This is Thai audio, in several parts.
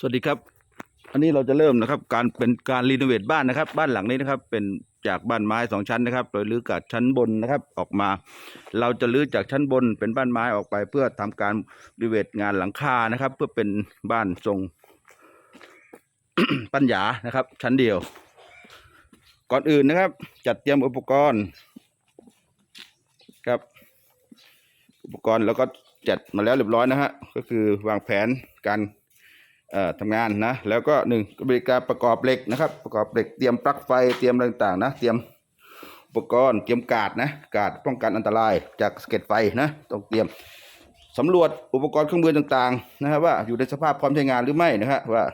สวัสดีครับ อันนี้เราจะเริ่มนะครับ การเป็นการรีโนเวทบ้านนะครับ บ้านหลังนี้นะครับ เป็นจากบ้านไม้สองชั้นนะครับ โดยรื้อจากชั้นบนนะครับออกมา เราจะรื้อจากชั้นบนเป็นบ้านไม้ออกไป เพื่อทำการรีโนเวทงานหลังคานะครับ เพื่อเป็นบ้านทรงปัญญานะครับ ชั้นเดียว ก่อนอื่นนะครับ จัดเตรียมอุปกรณ์ครับ อุปกรณ์แล้วก็จัดมาแล้วเรียบร้อยนะฮะก็คือวางแผนการ ทำงานนะ แล้วก็หนึ่งก็เป็นการประกอบเหล็กนะครับ ประกอบเหล็กเตรียมปลั๊กไฟเตรียมอะไรต่างๆนะ เตรียมอุปกรณ์เตรียมกาดนะกาดป้องกันอันตรายจากสะเก็ดไฟนะต้องเตรียมสำรวจอุปกรณ์เครื่องมือต่างๆนะครับว่าอยู่ในสภาพพร้อมใช้งานหรือไม่นะฮะว่า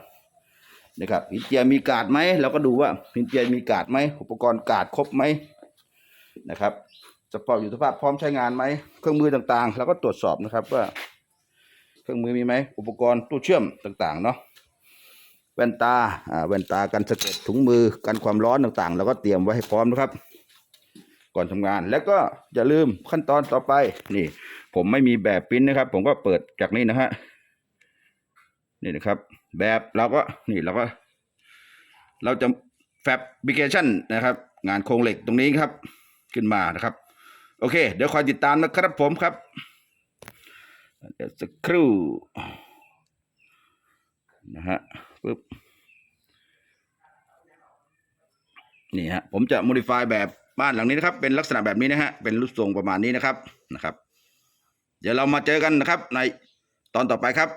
นะครับหินเจียมีกาดไหมเราก็ดูว่าหินเจียมีกาดไหมอุปกรณ์กาดครบไหมนะครับสปอร์ตอยู่สภาพพร้อมใช้งานไหมเครื่องมือต่างๆแล้วก็ตรวจสอบนะครับว่า เครื่องมือมีไหม อุปกรณ์ตู้เชื่อมต่างๆเนาะแว่นตาอ่าแว่นตากันสะเก็ดถุงมือกันความร้อนต่างๆแล้วก็เตรียมไว้ให้พร้อมนะครับ ก่อนทำงานแล้วก็อย่าลืมขั้นตอนต่อไปนี่ ผมไม่มีแบบปริ้นนะครับ ผมก็เปิดจากนี้นะฮะนี่นะครับ แบบเราก็นี่เราก็ เราจะแฟบบิเคชันนะครับ งานโครงเหล็กตรงนี้ครับ ขึ้นมานะครับ โอเค เดี๋ยวคอยติดตามนะครับผมครับ เดี๋ยวสักครู่นะฮะปึ๊บนี่ฮะผมจะ modify แบบบ้านหลังนี้นะครับ เป็นลักษณะแบบนี้นะฮะเป็นรูปทรงประมาณนี้นะครับนะครับ เดี๋ยวเรามาเจอกันนะครับในตอนต่อไปครับ